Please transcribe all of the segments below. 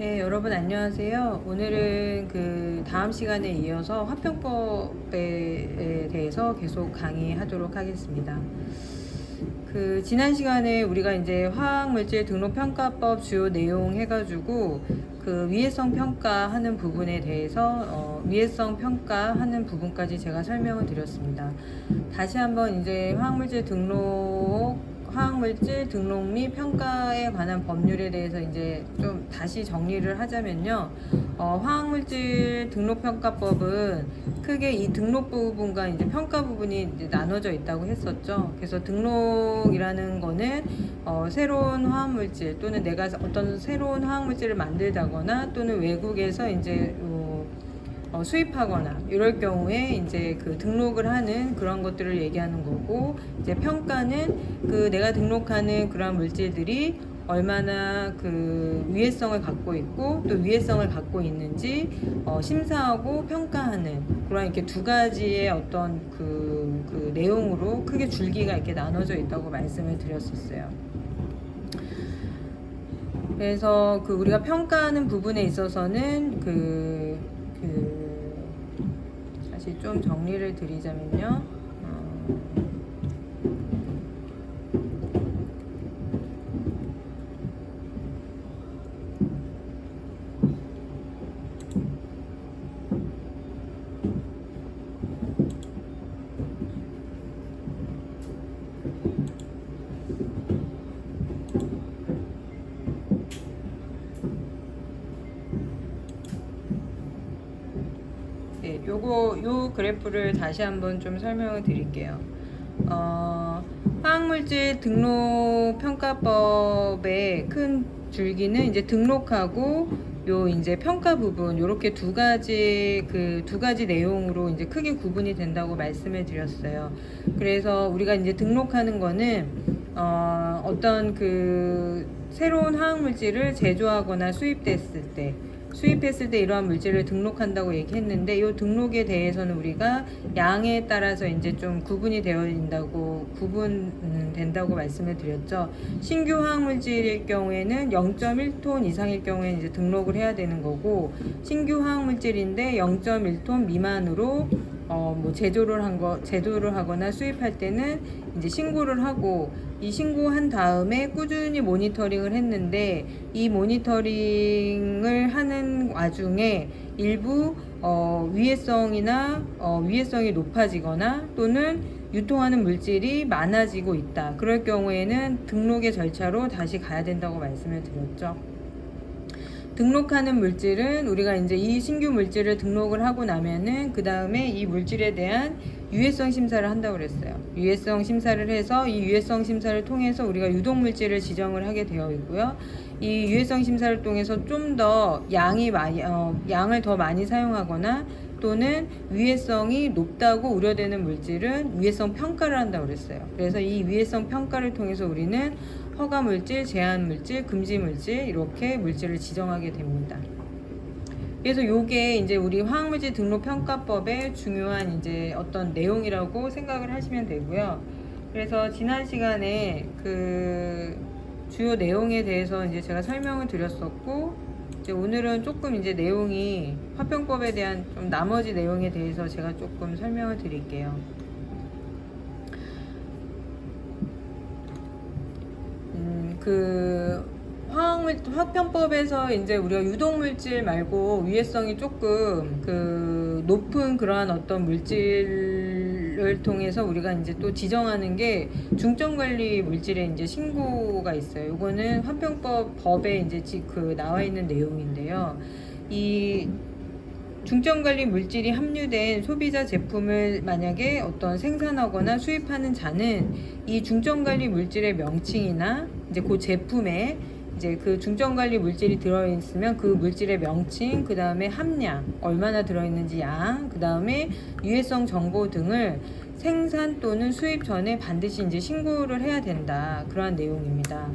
네, 여러분 안녕하세요. 오늘은 그 다음 시간에 이어서 화평법에 대해서 계속 강의하도록 하겠습니다. 그 지난 시간에 우리가 이제 화학물질 등록 평가법 주요 내용 해가지고 그 위해성 평가하는 부분에 대해서 어, 위해성 평가하는 부분까지 제가 설명을 드렸습니다. 다시 한번 이제 화학물질 등록 화학물질 등록 및 평가에 관한 법률에 대해서 이제 좀 다시 정리를 하자면요. 어, 화학물질 등록평가법은 크게 이 등록 부분과 이제 평가 부분이 이제 나눠져 있다고 했었죠. 그래서 등록이라는 거는 어, 새로운 화학물질 또는 내가 어떤 새로운 화학물질을 만들다거나 또는 외국에서 이제 어, 어, 수입하거나 이럴 경우에 이제 그 등록을 하는 그런 것들을 얘기하는 거고 이제 평가는 그 내가 등록하는 그러한 물질들이 얼마나 그 위해성을 갖고 있고 또 위해성을 갖고 있는지 어, 심사하고 평가하는 그런 이렇게 두 가지의 어떤 그, 그 내용으로 크게 줄기가 이렇게 나눠져 있다고 말씀을 드렸었어요. 그래서 그 우리가 평가하는 부분에 있어서는 그, 그 다시 좀 정리를 드리자면요. 어, 네, 요거 요 그래프를 다시 한번 좀 설명을 드릴게요. 어, 화학물질 등록 평가법의 큰 줄기는 이제 등록하고 요 이제 평가 부분 요렇게 두 가지 그 두 가지 내용으로 이제 크게 구분이 된다고 말씀을 드렸어요. 그래서 우리가 이제 등록하는 거는 어, 어떤 그 새로운 화학물질을 제조하거나 수입됐을 때 수입했을 때 이러한 물질을 등록한다고 얘기했는데 이 등록에 대해서는 우리가 양에 따라서 이제 좀 구분이 되어 있다고 구분된다고 말씀을 드렸죠. 신규 화학물질일 경우에는 0.1톤 이상일 경우에는 이제 등록을 해야 되는 거고 신규 화학물질인데 0.1톤 미만으로 어, 뭐 제조를 한 거, 제조를 하거나 수입할 때는 이제 신고를 하고 이 신고한 다음에 꾸준히 모니터링을 했는데 이 모니터링을 하는 와중에 일부 어, 위해성이나 어, 위해성이 높아지거나 또는 유통하는 물질이 많아지고 있다. 그럴 경우에는 등록의 절차로 다시 가야 된다고 말씀을 드렸죠. 등록하는 물질은 우리가 이제 이 신규 물질을 등록을 하고 나면은 그 다음에 이 물질에 대한 유해성 심사를 한다고 그랬어요. 유해성 심사를 해서 이 유해성 심사를 통해서 우리가 유독 물질을 지정을 하게 되어 있고요. 이 유해성 심사를 통해서 좀 더 양이 많이 어, 양을 더 많이 사용하거나 또는 위해성이 높다고 우려되는 물질은 위해성 평가를 한다고 그랬어요. 그래서 이 위해성 평가를 통해서 우리는 허가 물질, 제한 물질, 금지 물질 이렇게 물질을 지정하게 됩니다. 그래서 요게 이제 우리 화학물질 등록 평가법의 중요한 이제 어떤 내용이라고 생각을 하시면 되고요. 그래서 지난 시간에 그 주요 내용에 대해서 이제 제가 설명을 드렸었고 이제 오늘은 조금 이제 내용이 화평법에 대한 좀 나머지 내용에 대해서 제가 조금 설명을 드릴게요. 음, 그 화학물 화평법에서 이제 우리가 유독물질 말고 위해성이 조금 그 높은 그러한 어떤 물질을 통해서 우리가 이제 또 지정하는 게 중점관리 물질에 이제 신고가 있어요. 이거는 화평법 법에 이제 지- 그 나와 있는 내용인데요. 이 중점관리 물질이 함유된 소비자 제품을 만약에 어떤 생산하거나 수입하는 자는 이 중점관리 물질의 명칭이나 이제 그 제품에 이제 그 중점 관리 물질이 들어있으면 그 물질의 명칭, 그 다음에 함량, 얼마나 들어있는지 양, 그 다음에 유해성 정보 등을 생산 또는 수입 전에 반드시 이제 신고를 해야 된다. 그러한 내용입니다.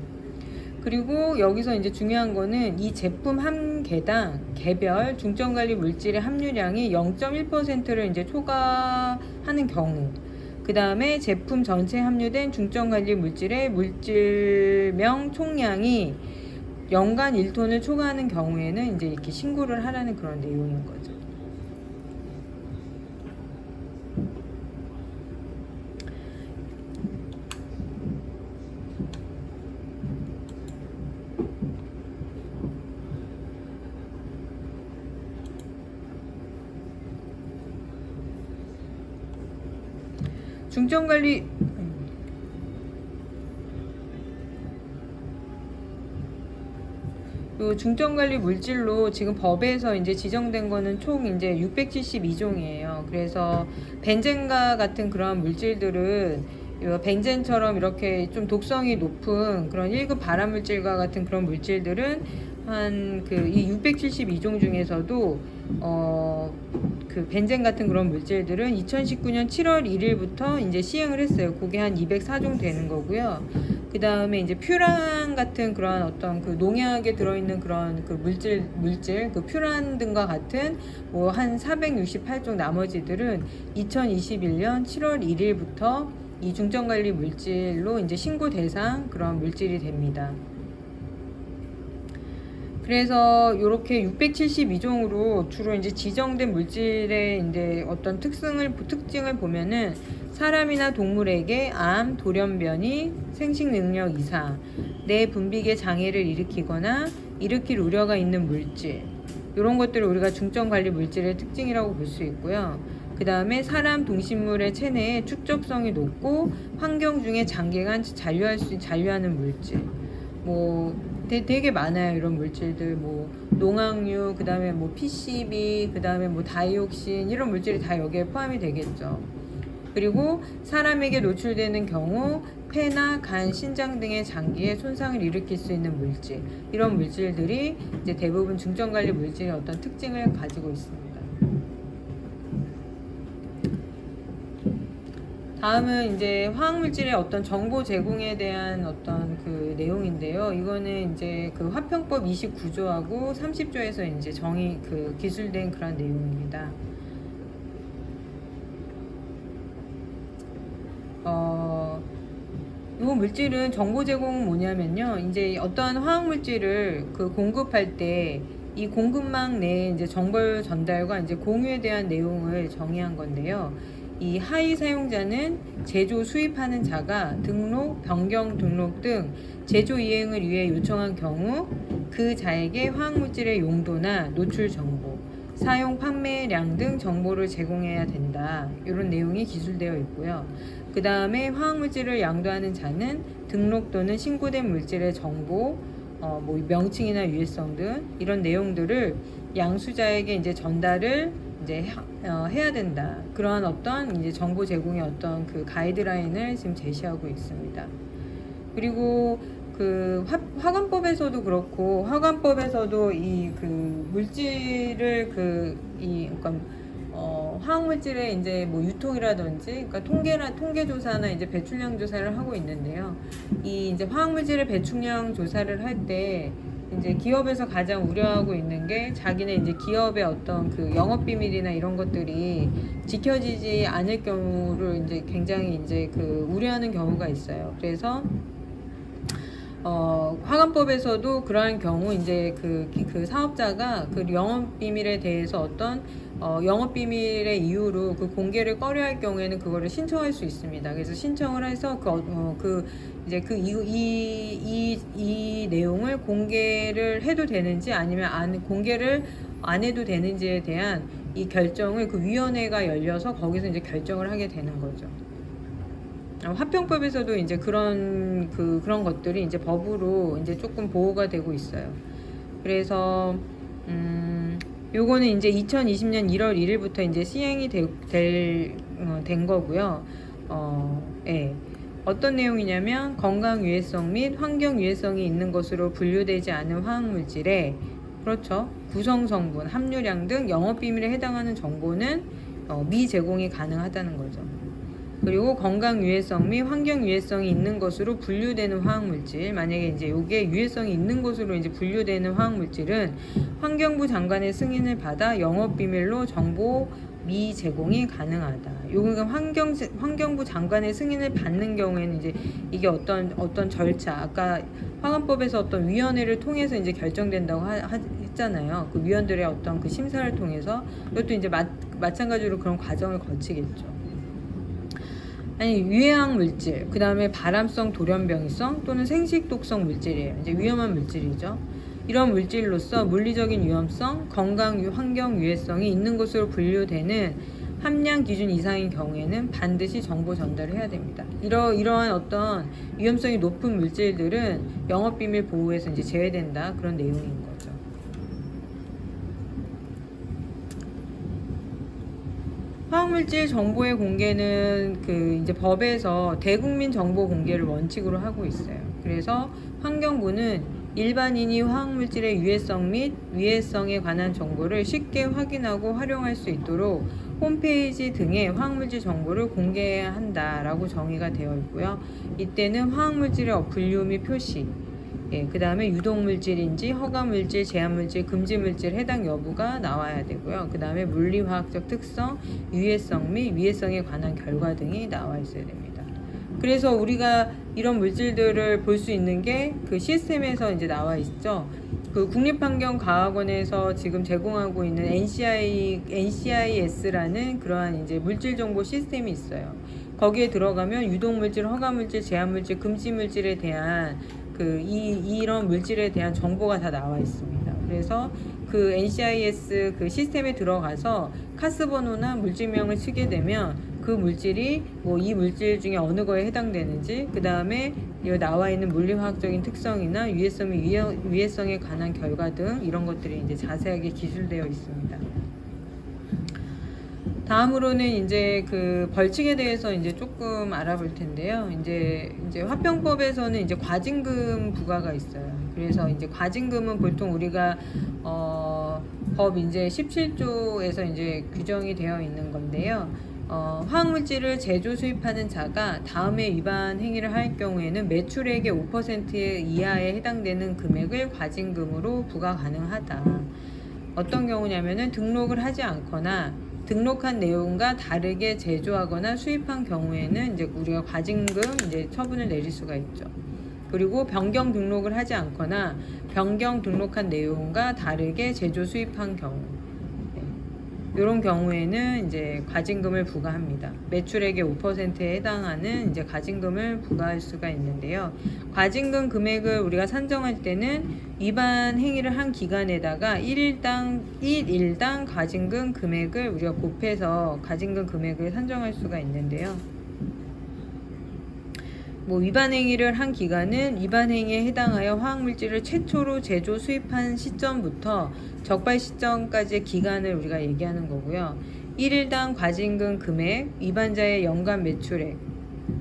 그리고 여기서 이제 중요한 거는 이 제품 한 개당 개별 중점 관리 물질의 함유량이 0.1%를 이제 초과하는 경우 그 다음에 제품 전체에 함유된 중점관리 물질의 물질명 총량이 연간 1톤을 초과하는 경우에는 이제 이렇게 신고를 하라는 그런 내용인 거죠. 중점 관리 요 중점 관리 물질로 지금 법에서 이제 지정된 거는 총 이제 672종이에요. 그래서 벤젠과 같은 그런 물질들은 요 벤젠처럼 이렇게 좀 독성이 높은 그런 1급 발암 물질과 같은 그런 물질들은 한 그 이 672종 중에서도 어 그 벤젠 같은 그런 물질들은 2019년 7월 1일부터 이제 시행을 했어요. 그게 한 204종 되는 거고요. 그 다음에 이제 퓨란 같은 그런 어떤 그 농약에 들어있는 그런 그 물질 물질 그 퓨란 등과 같은 뭐 한 468종 나머지들은 2021년 7월 1일부터 이 중점 관리 물질로 이제 신고 대상 그런 물질이 됩니다. 그래서 이렇게 672종으로 주로 이제 지정된 물질의 이제 어떤 특성을 특징을 보면은 사람이나 동물에게 암, 돌연변이, 생식 능력 이상, 뇌 분비계 장애를 일으키거나 일으킬 우려가 있는 물질 이런 것들을 우리가 중점 관리 물질의 특징이라고 볼 수 있고요. 그 다음에 사람 동식물의 체내에 축적성이 높고 환경 중에 장기간 잔류할 수 잔류하는 물질 뭐 되, 되게 많아요 이런 물질들 뭐 농악류 그다음에 뭐 PCB 그다음에 뭐 다이옥신 이런 물질이 다 여기에 포함이 되겠죠. 그리고 사람에게 노출되는 경우 폐나 간, 신장 등의 장기에 손상을 일으킬 수 있는 물질 이런 물질들이 이제 대부분 중점 관리 물질의 어떤 특징을 가지고 있습니다. 다음은 이제 화학 물질의 어떤 정보 제공에 대한 어떤 그 내용인데요. 이거는 이제 그 화평법 29조하고 30조에서 이제 정의 그 기술된 그런 내용입니다. 어, 이 물질은 정보 제공은 뭐냐면요. 이제 어떠한 화학 물질을 그 공급할 때 이 공급망 내에 이제 정보 전달과 이제 공유에 대한 내용을 정의한 건데요. 이 하위 사용자는 제조 수입하는 자가 등록, 변경 등록 등 제조 이행을 위해 요청한 경우 그 자에게 화학물질의 용도나 노출 정보, 사용 판매량 등 정보를 제공해야 된다. 이런 내용이 기술되어 있고요. 그 다음에 화학물질을 양도하는 자는 등록 또는 신고된 물질의 정보, 어, 뭐 명칭이나 유해성 등 이런 내용들을 양수자에게 이제 전달을 이제 하- 어, 해야 된다. 그러한 어떤 이제 정보 제공의 어떤 그 가이드라인을 지금 제시하고 있습니다. 그리고 그 화, 화관법에서도 그렇고 화관법에서도 이 그 물질을 그이 그러니까 어, 화학물질의 이제 뭐 유통이라든지 그러니까 통계나 통계 조사나 이제 배출량 조사를 하고 있는데요. 이 이제 화학물질의 배출량 조사를 할 때 이제 기업에서 가장 우려하고 있는 게 자기네 이제 기업의 어떤 그 영업 비밀이나 이런 것들이 지켜지지 않을 경우를 이제 굉장히 이제 그 우려하는 경우가 있어요. 그래서 어, 화관법에서도 그러한 경우 이제 그, 그 사업자가 그 영업 비밀에 대해서 어떤 어, 영업 비밀의 이유로 그 공개를 꺼려할 경우에는 그거를 신청할 수 있습니다. 그래서 신청을 해서 그, 어, 그 이제 그이이이 이 내용을 공개를 해도 되는지 아니면 안 공개를 안 해도 되는지에 대한 이 결정을 그 위원회가 열려서 거기서 이제 결정을 하게 되는 거죠. 어, 화평법에서도 이제 그런 그 그런 것들이 이제 법으로 이제 조금 보호가 되고 있어요. 그래서 음 요거는 이제 2020년 1월 1일부터 이제 시행이 되, 될, 어, 된 거고요. 어, 예. 어떤 내용이냐면 건강 유해성 및 환경 유해성이 있는 것으로 분류되지 않은 화학 물질에 그렇죠. 구성 성분, 함유량 등 영업 비밀에 해당하는 정보는 어, 미제공이 가능하다는 거죠. 그리고 건강 유해성 및 환경 유해성이 있는 것으로 분류되는 화학 물질 만약에 이제 요게 유해성이 있는 것으로 이제 분류되는 화학 물질은 환경부 장관의 승인을 받아 영업 비밀로 정보 미제공이 가능하다. 요건 환경 환경부 장관의 승인을 받는 경우에는 이제 이게 어떤 어떤 절차 아까 화관법에서 어떤 위원회를 통해서 이제 결정된다고 하, 하- 했잖아요. 그 위원들의 어떤 그 심사를 통해서 이것도 이제 마, 마찬가지로 그런 과정을 거치겠죠. 아니 유해학 물질, 그 다음에 발암성 돌연병이성 또는 생식 독성 물질이에요. 이제 위험한 물질이죠. 이런 물질로서 물리적인 위험성, 건강 유- 환경 유해성이 있는 것으로 분류되는 함량 기준 이상인 경우에는 반드시 정보 전달을 해야 됩니다. 이러 이러한 어떤 위험성이 높은 물질들은 영업비밀 보호에서 이제 제외된다 그런 내용인 거죠. 화학물질 정보의 공개는 그 이제 법에서 대국민 정보 공개를 원칙으로 하고 있어요. 그래서 환경부는 일반인이 화학물질의 유해성 및 위해성에 관한 정보를 쉽게 확인하고 활용할 수 있도록 홈페이지 등의 화학물질 정보를 공개해야 한다라고 정의가 되어 있고요. 이때는 화학물질의 분류 및 표시, 예, 그 다음에 유독물질인지 허가물질, 제한물질, 금지물질 해당 여부가 나와야 되고요. 그 다음에 물리화학적 특성, 유해성 및 위해성에 관한 결과 등이 나와 있어야 됩니다. 그래서 우리가 이런 물질들을 볼 수 있는 게 그 시스템에서 이제 나와 있죠. 그 국립환경과학원에서 지금 제공하고 있는 NCI, NCIS라는 그러한 이제 물질 정보 시스템이 있어요. 거기에 들어가면 유독물질, 허가물질, 제한물질, 금지물질에 대한 그 이, 이런 물질에 대한 정보가 다 나와 있습니다. 그래서 그 NCIS 그 시스템에 들어가서 카스 번호나 물질명을 치게 되면 그 물질이 뭐 이 물질 중에 어느 거에 해당되는지 그 다음에 나와 있는 물리화학적인 특성이나 유해성 및 위해- 위해성에 관한 결과 등 이런 것들이 이제 자세하게 기술되어 있습니다. 다음으로는 이제 그 벌칙에 대해서 이제 조금 알아볼 텐데요. 이제 이제 화병법에서는 이제 과징금 부과가 있어요. 그래서 이제 과징금은 보통 우리가 어, 법 이제 17조에서 이제 규정이 되어 있는 건데요. 어, 화학물질을 제조 수입하는 자가 다음에 위반 행위를 할 경우에는 매출액의 5% 이하에 해당되는 금액을 과징금으로 부과 가능하다. 어떤 경우냐면은 등록을 하지 않거나 등록한 내용과 다르게 제조하거나 수입한 경우에는 이제 우리가 과징금 이제 처분을 내릴 수가 있죠. 그리고 변경 등록을 하지 않거나 변경 등록한 내용과 다르게 제조 수입한 경우 이런 경우에는 이제 과징금을 부과합니다. 매출액의 5%에 해당하는 이제 과징금을 부과할 수가 있는데요. 과징금 금액을 우리가 산정할 때는 위반 행위를 한 기간에다가 1일당 1일당 과징금 금액을 우리가 곱해서 과징금 금액을 산정할 수가 있는데요. 뭐 위반 행위를 한 기간은 위반 행위에 해당하여 화학물질을 최초로 제조 수입한 시점부터 적발 시점까지의 기간을 우리가 얘기하는 거고요. 1일당 과징금 금액, 위반자의 연간 매출액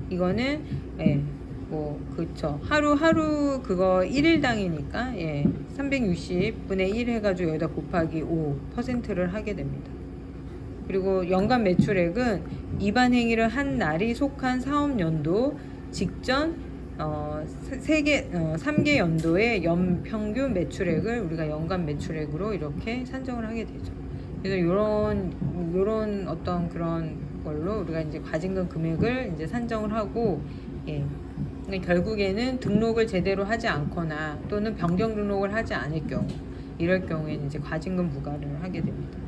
이거는 예, 뭐 그쵸 하루 하루 그거 1일당이니까 예, 360분의 1 해가지고 여기다 곱하기 5%를 하게 됩니다. 그리고 연간 매출액은 위반 행위를 한 날이 속한 사업 연도 직전 어, 세개 어, 3개 연도의 연 평균 매출액을 우리가 연간 매출액으로 이렇게 산정을 하게 되죠. 그래서 요런 요런 어떤 그런 걸로 우리가 이제 과징금 금액을 이제 산정을 하고 예. 결국에는 등록을 제대로 하지 않거나 또는 변경 등록을 하지 않을 경우 이럴 경우에는 이제 과징금 부과를 하게 됩니다.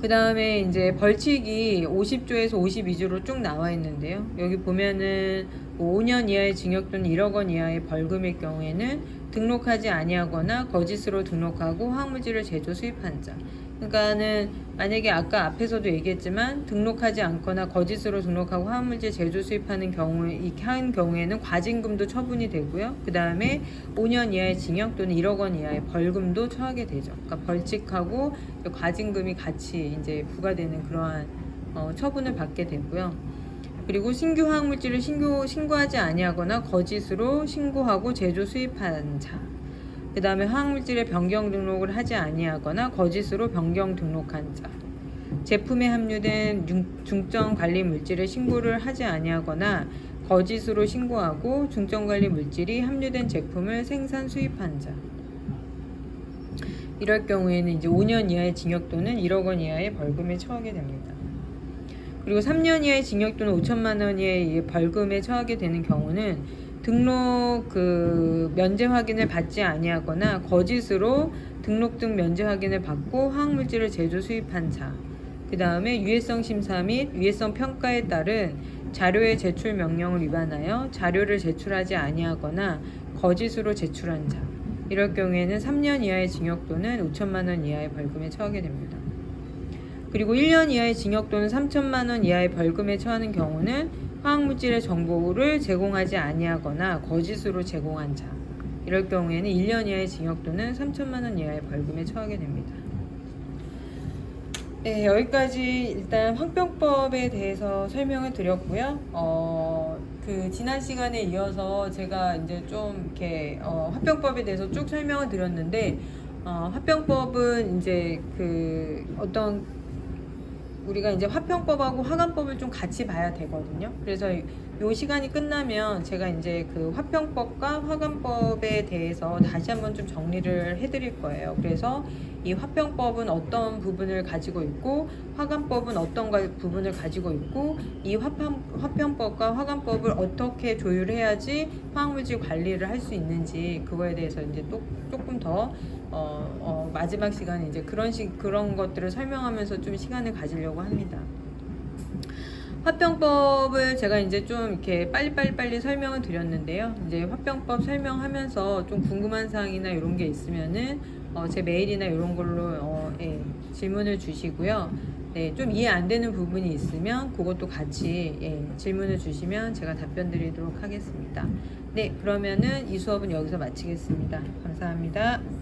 그 다음에 이제 벌칙이 50조에서 52조로 쭉 나와 있는데요. 여기 보면은 뭐 5년 이하의 징역 또는 1억 원 이하의 벌금일 경우에는 등록하지 아니하거나 거짓으로 등록하고 화학물질을 제조 수입한 자. 그러니까는 만약에 아까 앞에서도 얘기했지만 등록하지 않거나 거짓으로 등록하고 화학물질 제조 수입하는 경우에 이렇게 한 경우에는 과징금도 처분이 되고요. 그 다음에 5년 이하의 징역 또는 1억 원 이하의 벌금도 처하게 되죠. 그러니까 벌칙하고 과징금이 같이 이제 부과되는 그러한 어, 처분을 받게 되고요. 그리고 신규 화학물질을 신고, 신고하지 아니하거나 거짓으로 신고하고 제조 수입한 자. 그 다음에 화학물질의 변경 등록을 하지 아니하거나 거짓으로 변경 등록한 자. 제품에 중- 중점 관리 물질의 신고를 하지 아니하거나 거짓으로 신고하고 중점 관리 물질이 함유된 제품을 생산 수입한 자. 이럴 경우에는 이제 5년 이하의 징역 또는 1억 원 이하의 벌금에 처하게 됩니다. 그리고 3년 이하의 징역 또는 5천만 원 이하의 벌금에 처하게 되는 경우는 등록 그 면제 확인을 받지 아니하거나 거짓으로 등록 등 면제 확인을 받고 화학물질을 제조 수입한 자, 그 다음에 유해성 심사 및 유해성 평가에 따른 자료의 제출 명령을 위반하여 자료를 제출하지 아니하거나 거짓으로 제출한 자, 이럴 경우에는 3년 이하의 징역 또는 5천만 원 이하의 벌금에 처하게 됩니다. 그리고 1년 이하의 징역 또는 3천만 원 이하의 벌금에 처하는 경우는 화학물질의 정보를 제공하지 아니하거나 거짓으로 제공한 자 이럴 경우에는 1년 이하의 징역 또는 3천만 원 이하의 벌금에 처하게 됩니다. 네, 여기까지 일단 화병법에 대해서 설명을 드렸고요. 어, 그 지난 시간에 이어서 제가 이제 좀 이렇게 어, 화병법에 대해서 쭉 설명을 드렸는데 어, 화병법은 이제 그 어떤 우리가 이제 화평법하고 화관법을 좀 같이 봐야 되거든요. 그래서 요 시간이 끝나면 제가 이제 그 화평법과 화관법에 대해서 다시 한번 좀 정리를 해드릴 거예요. 그래서 이 화평법은 어떤 부분을 가지고 있고 화관법은 어떤 가- 부분을 가지고 있고 이 화평, 화평법과 화관법을 어떻게 조율해야지 화학물질 관리를 할 수 있는지 그거에 대해서 이제 또 조금 더 어, 어, 마지막 시간에 이제 그런 식 그런 것들을 설명하면서 좀 시간을 가지려고 합니다. 화병법을 제가 이제 좀 이렇게 빨리빨리 빨리 설명을 드렸는데요. 이제 화병법 설명하면서 좀 궁금한 사항이나 이런 게 있으면은 어, 제 메일이나 이런 걸로 어, 예, 질문을 주시고요. 네, 좀 이해 안 되는 부분이 있으면 그것도 같이 예, 질문을 주시면 제가 답변 드리도록 하겠습니다. 네, 그러면은 이 수업은 여기서 마치겠습니다. 감사합니다.